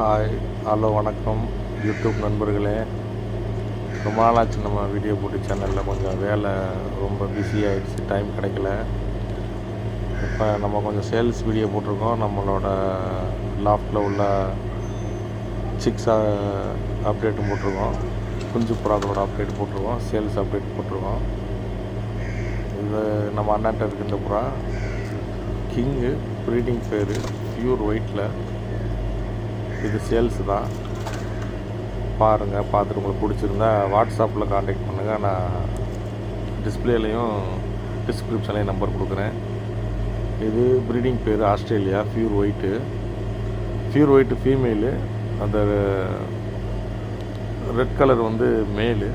Hi hello வணக்கம். YouTube நண்பர்களே ரொம்ப நாளாச்சு நம்ம வீடியோ போட்டு சேனலில் கொஞ்சம் வேலை ரொம்ப பிஸி ஆகிடுச்சு டைம் கிடைக்கல. இப்போ நம்ம கொஞ்சம் சேல்ஸ் வீடியோ போட்டிருக்கோம். நம்மளோட லாஃப்டில் உள்ள சிக்ஸ் அப்டேட்டும் போட்டிருக்கோம். குஞ்சு புறாக்களோட அப்டேட் போட்டிருக்கோம். சேல்ஸ் அப்டேட் போட்டிருக்கோம். இது நம்ம அண்ணாட்ட இருக்கின்ற இந்த புறா. கிங்கு ப்ரீடிங் பேர் ப்யூர் ஒயிட்டில் இது சேல்ஸ் தான். பாருங்கள் பார்த்துட்டு உங்களுக்கு பிடிச்சிருந்தா வாட்ஸ்அப்பில் காண்டாக்ட் பண்ணுங்கள் நான் டிஸ்பிளேலையும் டிஸ்கிரிப்ஷன்லேயும் நம்பர் கொடுக்குறேன். இது breeding pair Australia pure white pure white female அந்த ரெட் கலர் வந்து மேலு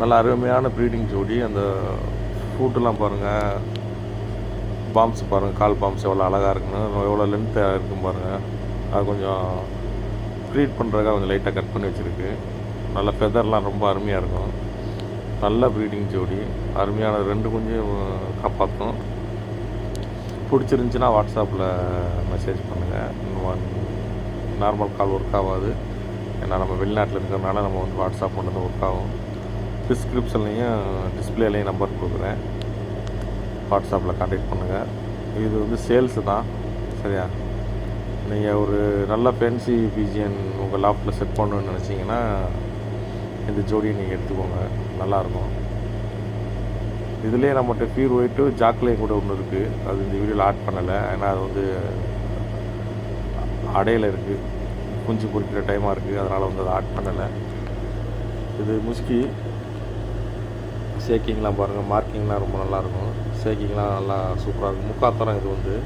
நல்ல அருமையான ப்ரீடிங் ஜோடி. அந்த ஃபூட்டெல்லாம் பாருங்கள் பாம்ஸ் பாருங்கள் கால் பாம்ஸ் எவ்வளோ அழகாக இருக்குன்னு எவ்வளோ லென்த்தாக இருக்கும் பாருங்கள் அது கொஞ்சம் க்ரீட் பண்ணுறதுக்காக கொஞ்சம் லைட்டாக கட் பண்ணி வச்சுருக்கு. நல்ல ஃபெதர்லாம் ரொம்ப அருமையாக இருக்கும். நல்ல ப்ரீடிங் ஜோடி. அருமையான ரெண்டு குஞ்சையும் காப்பாற்றும் பிடிச்சிருந்துச்சின்னா வாட்ஸ்அப்பில் மெசேஜ் பண்ணுங்கள் நார்மல் கால் ஒர்க் ஆகாது. ஏன்னா நம்ம வெளிநாட்டில் இருக்கிறதுனால நம்ம வந்து வாட்ஸ்அப் பண்ணுறது ஒர்க் ஆகும். டிஸ்கிரிப்ஷன்லேயும் டிஸ்பிளேலையும் நம்பர் கொடுக்குறேன். வாட்ஸ்அப்பில் காண்டாக்ட் பண்ணுங்கள் இது வந்து சேல்ஸு தான். சரியா? நீங்கள் ஒரு நல்ல ஃபேன்சி பிஜிஎன் உங்கள் லாஃப்டில் செட் பண்ணணும்னு நினச்சிங்கன்னா இந்த ஜோடியை நீங்கள் எடுத்துக்கோங்க. நல்லாயிருக்கும். இதுலேயே நம்மகிட்ட பியூர் ஒயிட்டு ஜாக்லேயும் கூட ஒன்று இருக்குது அது இந்த வீடியோவில் ஆட் பண்ணலை. ஏன்னா அது வந்து அடையில் இருக்குது குஞ்சு பொறிக்கிற டைமாக இருக்குது அதனால் வந்து அதை ஆட் பண்ணலை. இது முஸ்கி. ஷேக்கிங்லாம் பாருங்கள் மார்க்கிங்லாம் ரொம்ப நல்லாயிருக்கும். ஷேக்கிங்லாம் நல்லா சூப்பராக இருக்கும் முக்காத்தரம் இது வந்து.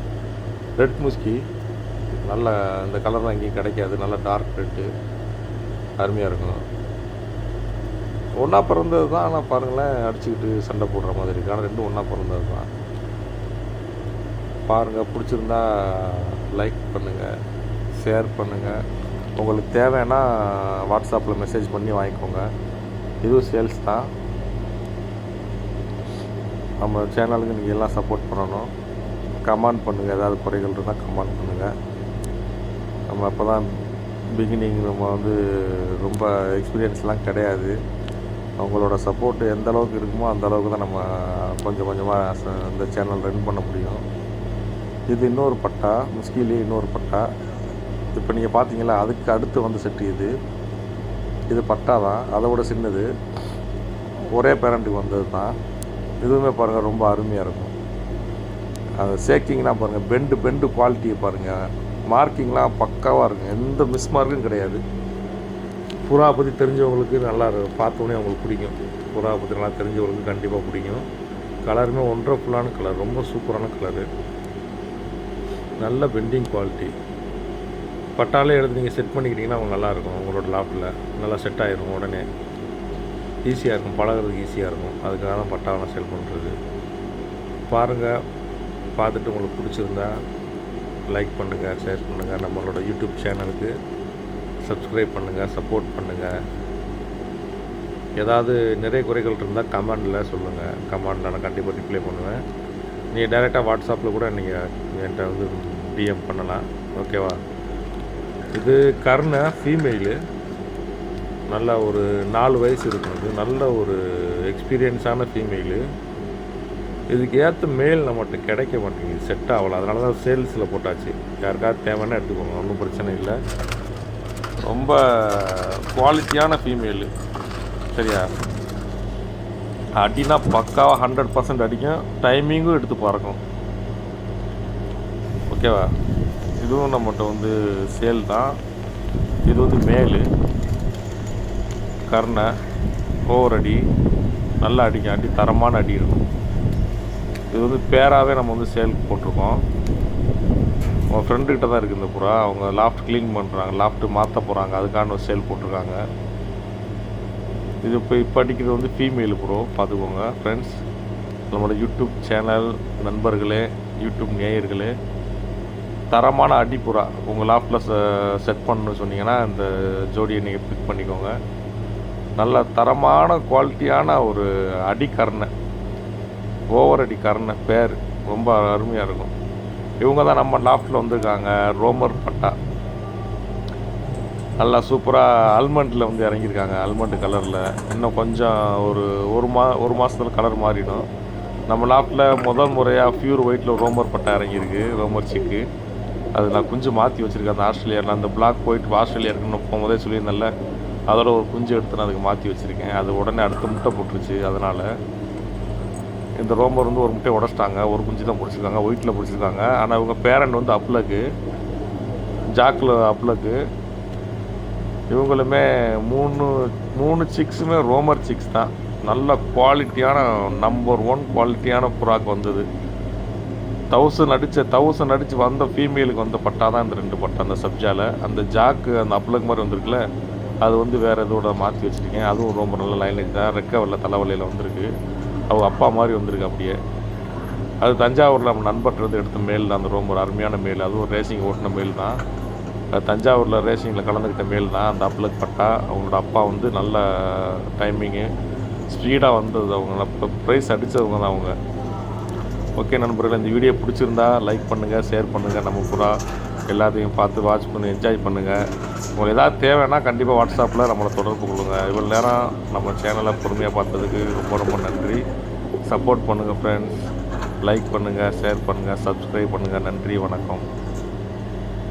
ரெட் முஸ்கி. நல்ல இந்த கலர்லாம் எங்கேயும் கிடைக்காது. நல்ல டார்க் ரெட்டு அருமையாக இருக்கும். ஒன்றா பிறந்தது தான் ஆனால் பாருங்களேன் அடிச்சுக்கிட்டு சண்டை போடுற மாதிரி இருக்குது ஆனால் ரெண்டும் ஒன்றா பிறந்தது தான். பாருங்கள் பிடிச்சிருந்தா லைக் பண்ணுங்கள் ஷேர் பண்ணுங்கள் உங்களுக்கு தேவைன்னா வாட்ஸ்அப்பில் மெசேஜ் பண்ணி வாங்கிக்கோங்க. இதுவும் சேல்ஸ் தான். நம்ம சேனலுக்கு நீங்கள் எல்லாம் சப்போர்ட் பண்ணணும். கமெண்ட் பண்ணுங்கள் ஏதாவது குறைகள் இருந்தால் கமெண்ட் பண்ணுங்கள் நம்ம அப்போ தான் பிகினிங் நம்ம வந்து ரொம்ப எக்ஸ்பீரியன்ஸ்லாம் கிடையாது. அவங்களோட சப்போர்ட் எந்த அளவுக்கு இருக்குமோ அந்த அளவுக்கு தான் நம்ம கொஞ்சம் கொஞ்சமாக இந்த சேனல் ரன் பண்ண முடியும். இது இன்னொரு பட்டா முஸ்கிலே இன்னொரு பட்டா. இப்போ நீங்கள் பார்த்தீங்களா அதுக்கு அடுத்து வந்து செட்டு இது. இது பட்டா தான். அதை விட சின்னது. ஒரே பேரண்ட்டுக்கு வந்தது தான். இதுவுமே பாருங்கள் ரொம்ப அருமையாக இருக்கும். அது சேக்கிங்னா பாருங்கள் பெண்டு பெண்டு குவாலிட்டியை பாருங்கள் மார்க்கிங்லாம் பக்காவாக இருக்கும். எந்த மிஸ் மார்க்கும் கிடையாது. புறா பற்றி தெரிஞ்சவங்களுக்கு நல்லா இருக்கும். பார்த்தோன்னே அவங்களுக்கு பிடிக்கும். புறா பற்றி நல்லா தெரிஞ்சவங்களுக்கு கண்டிப்பாக பிடிக்கும். கலருமே ஒன்றரை ஃபுல்லான கலர் ரொம்ப சூப்பரான கலரு நல்ல பெண்டிங் குவாலிட்டி பட்டாலே எடுத்து நீங்கள் செட் பண்ணிக்கிட்டிங்கன்னா அவங்க நல்லாயிருக்கும் உங்களோட லாப்பில் நல்லா செட் ஆகிரும் உடனே. ஈஸியாக இருக்கும். பழகிறதுக்கு ஈஸியாக இருக்கும். அதுக்காக தான் பட்டாவெலாம் செல் பண்ணுறது பாருங்கள் பார்த்துட்டு உங்களுக்கு பிடிச்சிருந்தா லைக் பண்ணுங்கள் ஷேர் பண்ணுங்கள் நம்மளோட யூடியூப் சேனலுக்கு சப்ஸ்கிரைப் பண்ணுங்கள் சப்போர்ட் பண்ணுங்கள் ஏதாவது நிறைய குறைகள் இருந்தால் கமெண்டில் சொல்லுங்கள் கமெண்டில் நான் கண்டிப்பாக ரிப்ளை பண்ணுவேன். நீங்கள் டைரெக்டாக வாட்ஸ்அப்பில் கூட நீங்கள் என்கிட்ட வந்து டிஎம் பண்ணலாம். ஓகேவா இது கர்ணை ஃபீமெயிலு நல்ல ஒரு நாலு வயசு இருக்கும் இது நல்ல ஒரு எக்ஸ்பீரியன்ஸான ஃபீமெயிலு இதுக்கு ஏற்ற மேல் நம்மகிட்ட கிடைக்க மாட்டேங்குது. செட் ஆகலை. அதனால தான் சேல்ஸில் போட்டாச்சு. யாருக்காவது தேவைன்னா எடுத்துக்கோங்க. ஒன்றும் பிரச்சனை இல்லை. ரொம்ப குவாலிட்டியான ஃபீமேலு சரியா? அடினா பக்காவாக ஹண்ட்ரட் பர்சன்ட் அடிக்கும். டைமிங்கும் எடுத்து பறக்கும். ஓகேவா இதுவும் நம்மகிட்ட வந்து சேல் தான். இது வந்து மேலு கர்ணை ஓவர் அடி. நல்லா அடிக்கும் அடி தரமான அடி இருக்கும். இது வந்து பேராகவே நம்ம வந்து சேல் போட்டிருக்கோம். உங்கள் ஃப்ரெண்டுக்கிட்ட தான் இருக்குது இந்த புறா. அவங்க லாஃப்ட் க்ளீன் பண்ணுறாங்க லாஃப்ட்டு மாற்ற போகிறாங்க அதுக்கான ஒரு சேல் போட்டிருக்காங்க. இது இப்போ இப்போ அடிக்கிறது வந்து ஃபீமேல் ப்ரோ பார்த்துக்கோங்க ஃப்ரெண்ட்ஸ் நம்மளோட யூடியூப் சேனல் நண்பர்களே யூடியூப் நேயர்களே. தரமான அடிப்புறா உங்கள் லாஃப்டில் செட் பண்ணணும்னு சொன்னீங்கன்னா இந்த ஜோடியை நீங்கள் பிக் பண்ணிக்கோங்க. நல்ல தரமான குவாலிட்டியான ஒரு அடிக்கரணை ஓவர் அடி பேர் ரொம்ப அருமையாக இருக்கும். இவங்க தான் நம்ம லாஃப்டில் வந்திருக்காங்க ரோமர் பட்டா. நல்லா சூப்பராக அல்மண்டில் வந்து இறங்கியிருக்காங்க அல்மண்ட் கலரில் இன்னும் கொஞ்சம் ஒரு ஒரு மா ஒரு மாதத்துல கலர் மாறிடும். நம்ம நாட்டில் முதல் முறையாக ப்யூர் ஒயிட்டில் ரோமர் பட்டா இறங்கியிருக்கு ரோமர் சிக்கு. அது நான் குஞ்சு மாற்றி வச்சுருக்கேன் அந்த ஆஸ்திரேலியாவில் அந்த பிளாக் போயிட்டு ஆஸ்திரேலியா இருக்குன்னு போகும்போதே சொல்லியிருந்தேன்ல அதோட ஒரு குஞ்சு எடுத்து நான் அதுக்கு மாற்றி வச்சுருக்கேன். அது உடனே அடுத்த முட்டை போட்டுருச்சு அதனால். இந்த ரோமர் வந்து ஒரு முட்டையை உடச்சிட்டாங்க ஒரு குஞ்சு தான் பிடிச்சிருக்காங்க ஒயிட்டில் பிடிச்சிருக்காங்க. ஆனால் இவங்க பேரண்ட் வந்து அப்ளக்கு ஜாக்கில் அப்ளக்கு இவங்களுமே மூணு மூணு சிக்ஸுமே ரோமர் சிக்ஸ் தான். நல்ல குவாலிட்டியான நம்பர் ஒன் குவாலிட்டியான புறாக் வந்தது. தௌசண்ட் அடித்த தௌசண்ட் அடித்து வந்த ஃபீமேலுக்கு வந்த பட்டா தான் இந்த ரெண்டு பட்டா அந்த சப்ஜாவில் அந்த ஜாக்கு அந்த அப்ளக் மாதிரி வந்திருக்குல்ல அது வந்து வேறு இதோட மாற்றி வச்சுருக்கேன். அதுவும் ரொம்ப நல்ல லைனேஜ் தான் ரெக்கவரில் தலைவலையில் வந்திருக்கு. அவங்க அப்பா மாதிரி வந்திருக்கு அப்படியே. அது தஞ்சாவூரில் நம்ம நண்பர்கிட்ட எடுத்த மேல் தான். அந்த ரொம்ப ஒரு அருமையான மேல் அதுவும் ரேசிங் ஓட்டின மேல் தான். அது தஞ்சாவூரில் ரேசிங்கில் கலந்துக்கிட்ட மேல் தான். அந்த அப்ளக் பட்டா அவங்களோட அப்பா வந்து நல்ல டைமிங்கு ஸ்பீடாக வந்தது அவங்க. ப்ரைஸ் அடித்தவங்க தான் அவங்க. ஓகே நண்பர்கள் இந்த வீடியோ பிடிச்சிருந்தா லைக் பண்ணுங்கள் ஷேர் பண்ணுங்கள் நம்ம புறா எல்லாத்தையும் பார்த்து வாட்ச் பண்ணி என்ஜாய் பண்ணுங்கள் உங்களுக்கு ஏதாவது தேவைன்னா கண்டிப்பாக வாட்ஸ்அப்பில் நம்மளை தொடர்பு கொள்ளுங்கள் இவ்வளோ நேரம் நம்ம சேனலை பொறுமையாக பார்த்ததுக்கு ரொம்ப ரொம்ப நன்றி. சப்போர்ட் பண்ணுங்கள் ஃப்ரெண்ட்ஸ் லைக் பண்ணுங்கள் ஷேர் பண்ணுங்கள் சப்ஸ்கிரைப் பண்ணுங்கள் நன்றி வணக்கம்.